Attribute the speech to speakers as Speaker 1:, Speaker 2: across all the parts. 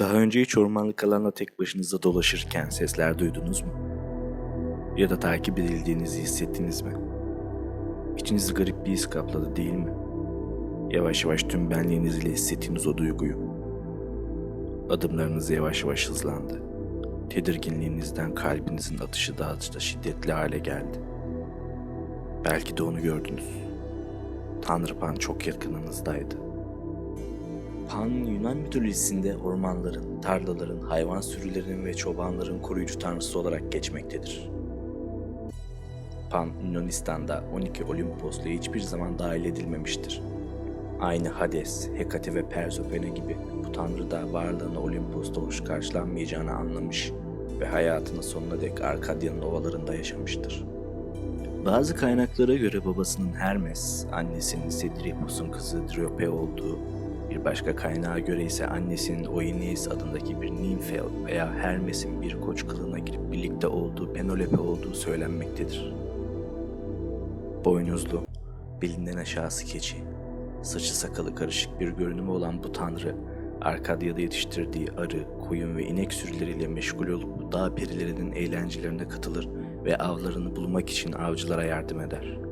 Speaker 1: Daha önce hiç ormanlık alanda tek başınıza dolaşırken sesler duydunuz mu? Ya da takip edildiğinizi hissettiniz mi? İçinizi garip bir his kapladı değil mi? Yavaş yavaş tüm benliğinizle hissettiğiniz o duyguyu. Adımlarınız yavaş yavaş hızlandı. Tedirginliğinizden kalbinizin atışı daha da şiddetli hale geldi. Belki de onu gördünüz. Tanrı Pan çok yakınınızdaydı. Pan Yunan mitolojisinde ormanların, tarlaların, hayvan sürülerinin ve çobanların koruyucu tanrısı olarak geçmektedir. Pan Yunanistan'da 12 Olimpos'la hiçbir zaman dahil edilmemiştir. Aynı Hades, Hekate ve Persefone gibi bu tanrı da varlığını Olimpos'ta hoş karşılanmayacağını anlamış ve hayatının sonuna dek Arkadya'nın ovalarında yaşamıştır. Bazı kaynaklara göre babasının Hermes, annesinin Sedripos'un kızı Driope olduğu, bir başka kaynağa göre ise annesinin Oineis adındaki bir nimfe veya Hermes'in bir koç kılığına girip birlikte olduğu Penelope olduğu söylenmektedir. Boynuzlu, belinden aşağısı keçi, saçı sakalı karışık bir görünümü olan bu tanrı, Arkadya'da yetiştirdiği arı, koyun ve inek sürüleriyle meşgul olup dağ perilerinin eğlencelerine katılır ve avlarını bulmak için avcılara yardım eder.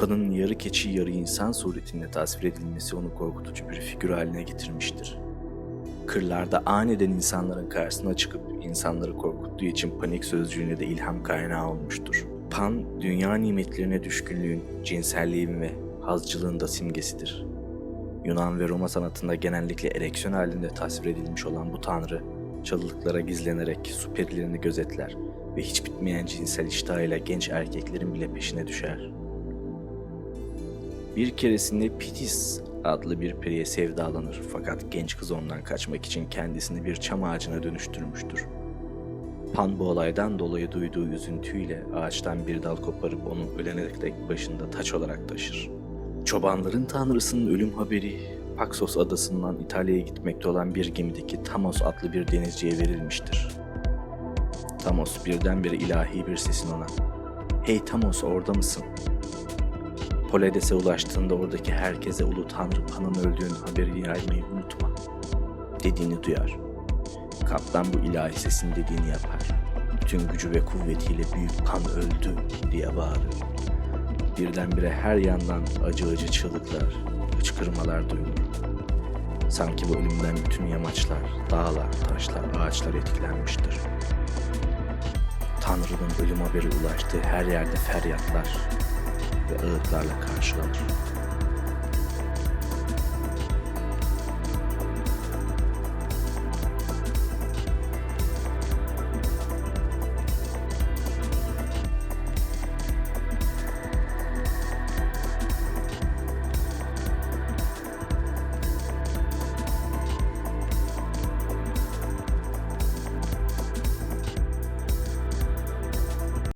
Speaker 1: Pan'ın yarı keçi yarı insan suretinde tasvir edilmesi onu korkutucu bir figür haline getirmiştir. Kırlarda aniden insanların karşısına çıkıp insanları korkuttuğu için panik sözcüğüne de ilham kaynağı olmuştur. Pan, dünya nimetlerine düşkünlüğün, cinselliğin ve hazcılığın da simgesidir. Yunan ve Roma sanatında genellikle ereksiyon halinde tasvir edilmiş olan bu tanrı, çalılıklara gizlenerek su perilerini gözetler ve hiç bitmeyen cinsel iştahıyla genç erkeklerin bile peşine düşer. Bir keresinde Pitis adlı bir periye sevdalanır fakat genç kız ondan kaçmak için kendisini bir çam ağacına dönüştürmüştür. Pan bu olaydan dolayı duyduğu üzüntüyle ağaçtan bir dal koparıp onun ölene dek başında taç olarak taşır. Çobanların tanrısının ölüm haberi Paxos adasından İtalya'ya gitmekte olan bir gemideki Tamos adlı bir denizciye verilmiştir. Tamos birdenbire ilahi bir sesin ona ''Hey Tamos orada mısın?'' Poledes'e ulaştığında oradaki herkese ulu tanrı Pan'ın öldüğünü haberini yaymayı unutma dediğini duyar. Kaptan bu ilahi sesin dediğini yapar. Bütün gücü ve kuvvetiyle büyük Pan öldü diye bağırır. Birdenbire her yandan acı acı çığlıklar, hıçkırmalar duyulur. Sanki bu ölümden bütün yamaçlar, dağlar, taşlar, ağaçlar etkilenmiştir. Tanrı'nın ölüm haberi ulaştığı her yerde feryatlar ve anıtlarla karşılar.